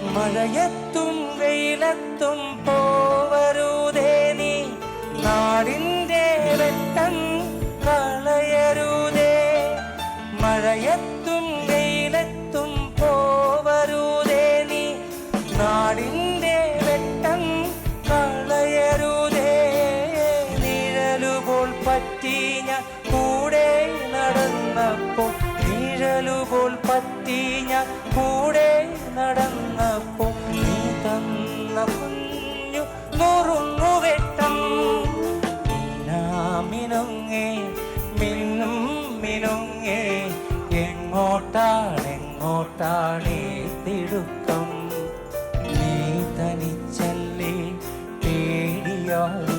മഴയത്തും വെയിലത്തും പോവരുതേ നീ. നാടിന്റെ വെട്ടം കളയരുതേ. മഴയത്തും വെയിലത്തും പോവരുതേ നീ. നാടിന്റെ വെട്ടം കളയരുതേ. നിഴലുപോൾ പറ്റി ഞാൻ കൂടെ നടന്നപ്പോൾ നിഴലുപോൾ പറ്റി ഞാൻ കൂടെ നടന്നപ്പോൾ മിനുങ്ങി മിന്നും മിനുങ്ങി എങ്ങോട്ടാണ് എങ്ങോട്ടാണ് തിടുക്കം? നീ തനിച്ചല്ലേ പേടിയായി